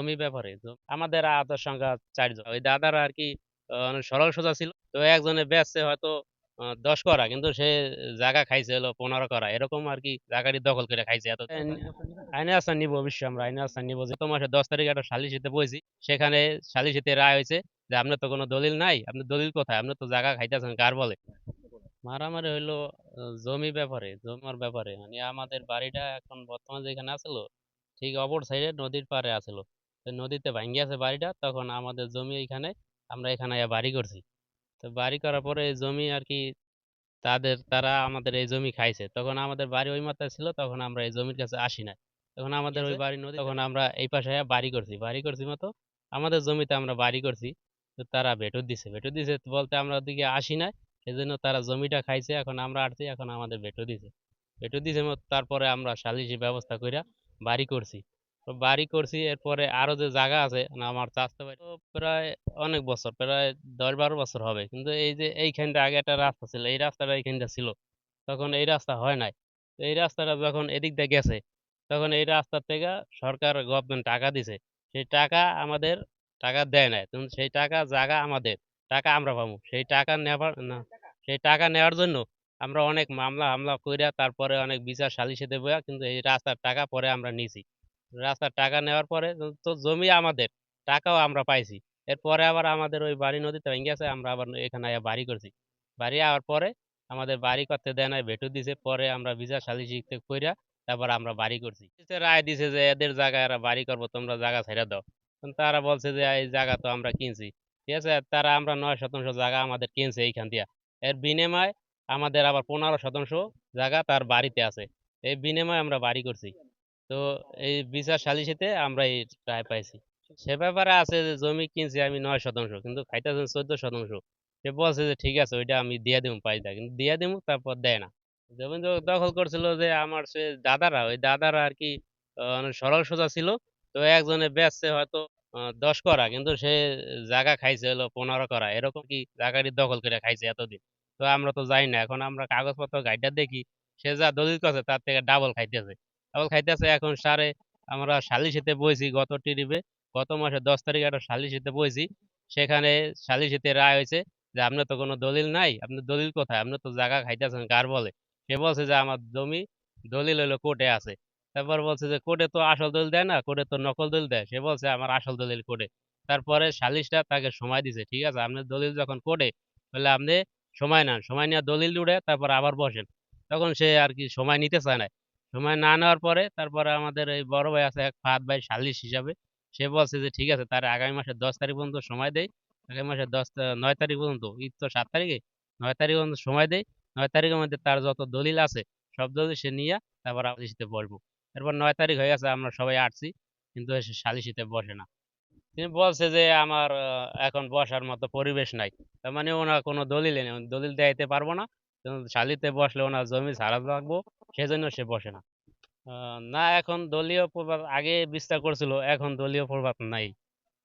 জমি ব্যাপারে আমাদের আহতের সংখ্যা চারজন। ওই দাদারা আর কি অনেক সরল সোজা ছিল। তো একজনে বেচছে হয়তো দশ করা কিন্তু সে জায়গা খাইছে হলো পনেরো করা। এরকম আর কি জায়গাটি দখল করে খাইছে এত আইনে আস্থান নিব। অবশ্যই আমরা আইনে আস্থান নিব। যে মাসে দশ তারিখ একটা সালিশিতে বইছি সেখানে সালিশিতে রায় হয়েছে যে আপনার তো কোনো দলিল নাই আপনার দলিল কোথায়? আপনি তো জায়গা খাইতেছেন কার বলে? মারামারি হইল জমি ব্যাপারে জমির ব্যাপারে। মানে আমাদের বাড়িটা এখন বর্তমানে যেখানে আসলো ঠিক অপর সাইডে নদীর পাড়ে আসলো নদীতে ভাঙ্গি আছে বাড়িটা তখন আমাদের জমি এইখানে আমরা এখানে বাড়ি করছি। তো বাড়ি করার পরে এই জমি আর কি তাদের তারা আমাদের এই জমি খাইছে। তখন আমাদের বাড়ি ওই মাথায় ছিল তখন আমরা এই জমির কাছে আসি না তখন আমাদের ওই বাড়ি নদী তখন আমরা এই পাশে বাড়ি করছি। বাড়ি করছি মতো আমাদের জমিতে আমরা বাড়ি করছি। তো তারা ভেটুর দিছে। ভেটুর দিছে বলতে আমরা ওদিকে আসি না সেজন্য তারা জমিটা খাইছে এখন আমরা আসছি এখন আমাদের ভেটু দিছে। ভেটু দিছে মতো তারপরে আমরা সালিশি ব্যবস্থা কইরা বাড়ি করছি। তো বাড়ি করছি। এরপরে আরও যে জায়গা আছে আমার চাষতে বাড়ি প্রায় অনেক বছর, প্রায় দশ বারো বছর হবে। কিন্তু এই যে এইখানটা আগে একটা রাস্তা ছিল, এই রাস্তাটা এইখানটা ছিল। তখন এই রাস্তা হয় নাই। তো এই রাস্তাটা যখন এদিক দিয়ে গেছে, তখন এই রাস্তার থেকে সরকার গভর্নমেন্ট টাকা দিছে। সেই টাকা আমাদের টাকা দেয় নাই। তখন সেই টাকা জায়গা আমাদের, টাকা আমরা পাবো। সেই টাকা নেবার না, সেই টাকা নেওয়ার জন্য আমরা অনেক মামলা হামলা কইরা তারপরে অনেক বিচার সালিশিতে বইয়া কিন্তু এই রাস্তার টাকা পরে আমরা নিছি। রাস্তার টাকা নেওয়ার পরে তো- জমি আমাদের, টাকাও আমরা পাইছি। এরপরে আবার আমাদের ওই বাড়ি নদীতে ভেঙে গেছে, আমরা আবার এখানে আইয়া বাড়ি করছি। বাড়ি আওয়ার পরে আমাদের বাড়ি করতে দেয় নাই ভেটু দিছে। পরে আমরা বিচার সালিশিতে কইরা তারপর আমরা বাড়ি করছি। রায় দিছে যে, এদের জায়গায় এরা বাড়ি করব, তোমরা জায়গা ছেড়ে দাও। তারা বলছে যে, এই জায়গা তো আমরা কিনছি। ঠিক আছে? তারা আমরা নয় শতাংশ জায়গা আমাদের কিনছে এইখান দিয়া। এর বিনিময়ে আমাদের আবার পনেরো শতাংশ জায়গা তার বাড়িতে আছে। এই বিনিময়ে আমরা বাড়ি করছি। তো এই বিচার সালিসিতে আমরা এই রায় পাইছি। সে ব্যাপারে আছে যে জমি কিনছি আমি নয় শতাংশ, কিন্তু খাইতেছেন চোদ্দ শতাংশ। সে বলছে যে ঠিক আছে, ওইটা আমি দিয়ে দেবো পাইদা কিন্তু দিয়ে দেবো তারপর দেয় না। জমি দখল করছিল যে আমার সে দাদারা, ওই দাদারা আর কি সরল সোজা ছিল। তো একজনে বেচছে হয়তো দশ করা, কিন্তু সে জায়গা খাইছে হলো পনেরো করা। এরকম কি জায়গাটি দখল করে খাইছে এতদিন? তো আমরা তো যাই না। এখন আমরা কাগজপত্র গাইডটা দেখি, সে যা দলিল করছে তার থেকে ডাবল খাইতেছে। ডাবল খাইতেছে। এখন সারে আমরা সালিশিতে বইছি গত টিরিবে গত মাসে দশ তারিখে একটা সালিশিতে বইছি। সেখানে সালিশিতে রায় হয়েছে যে আপনার তো কোনো দলিল নাই, আপনার দলিল কোথায়? আপনি তো জায়গা খাইতেছেন কার বলে? সে বলছে যে আমার জমি দলিল হলো কোর্টে আছে। তারপর বলছে যে কোর্টে তো আসল দলিল দেয় না, কোর্টে তো নকল দলিল দেয়। সে বলছে আমার আসল দলিল কোর্টে। তারপরে সালিশটা তাকে সময় দিছে, ঠিক আছে? আপনার দলিল যখন কোর্টে, তাহলে আপনি সময় নেন। সময় নেওয়া দলিল উড়ে, তারপর আবার বসেন। তখন সে আর কি সময় নিতে চায় না। সময় না নেওয়ার পরে তারপরে আমাদের এই বড় ভাই আছে এক ফাহাদ ভাই সালিশ হিসাবে। সে বলছে যে, ঠিক আছে, তার আগামী মাসের দশ তারিখ পর্যন্ত সময় দেয় আগামী মাসের দশ নয় তারিখ পর্যন্ত, ঈদ তো সাত তারিখে, নয় তারিখ পর্যন্ত সময় দেয় নয় তারিখের মধ্যে তার যত দলিল আছে, সব দলিল সে নিয়ে তারপর সালিশিতে বসবো। এরপর নয় তারিখ হয়ে গেছে, আমরা সবাই আসছি, কিন্তু সে সালিশিতে বসে না। তিনি বলছে যে, আমার এখন বসার মতো পরিবেশ নাই। তার মানে ওনার কোনো দলিল নেই। দলিল দেখাইতে পারব না। শালিতে বসলে ওনার জমি ছাড়া লাগবো সেজন্য সে বসে না। না এখন দলীয় প্রভাব আগে বিস্তার করছিল এখন দলীয় প্রভাব নাই।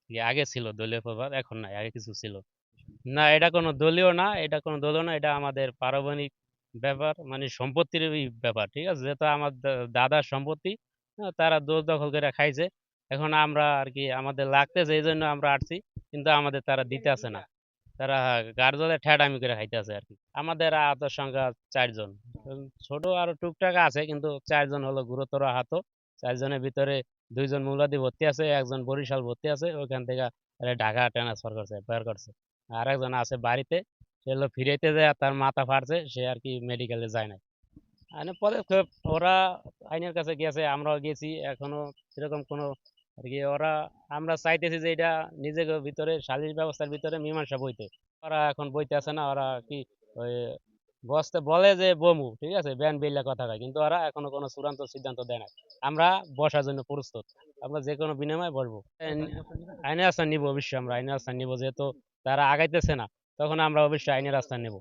আগে ছিল দলীয় প্রভাব এখন নাই আগে কিছু ছিল। না এটা কোনো দলীয় না এটা কোনো দলীয় না এটা আমাদের পারমাণবিক ব্যাপার মানে সম্পত্তির ব্যাপার ঠিক আছে? যেহেতু আমার দাদার সম্পত্তি হ্যাঁ, তারা দোষ দখল করে খাইছে। এখন আমরা আর কি আমাদের লাগতেছে এই জন্য আমরা আসছি কিন্তু আমাদের তারা দিতে আসে না। তারা গার্জলে ঠেডামি করে খাইতেছে আর কি আমাদের আহতের সংখ্যা চারজন। ছোট আরও টুকটাক আছে, কিন্তু চারজন হলো গুরুতর আহত। চারজনের ভিতরে দুইজন মুলাদি ভর্তি আছে, একজন বরিশাল ভর্তি আছে, ওইখান থেকে ঢাকা ট্রান্সফার করছে, বের করছে। আর একজন আছে বাড়িতে, সে হলো ফিরাইতে যায়, তার মাথা ফাটছে সে আর কি মেডিকেলে যায় না আইনের পদক্ষেপ, ওরা আইনের কাছে গেছে আমরাও গেছি, এখনও সেরকম কোনো আর কি, ওরা, আমরা চাইতেছি যে এটা নিজের ভিতরে সালিশ ব্যবস্থার ভিতরে মীমাংসা বইতে। ওরা এখন বইতে আছে না, ওরা কি ওই বসতে বলে যে বমু, ঠিক আছে? ব্যান বিল্লা কথা কয়, কিন্তু ওরা এখনও কোনো চূড়ান্ত সিদ্ধান্ত দেয় না আমরা বসার জন্য প্রস্তুত। আমরা যে কোনো বিনিময়ে বসবো। আইনের আস্থান নিব অবশ্যই আমরা, আইনের আস্থান নিব, যেহেতু তারা আগাইতেছে না, তখন আমরা অবশ্যই আইনের আস্থান নেব।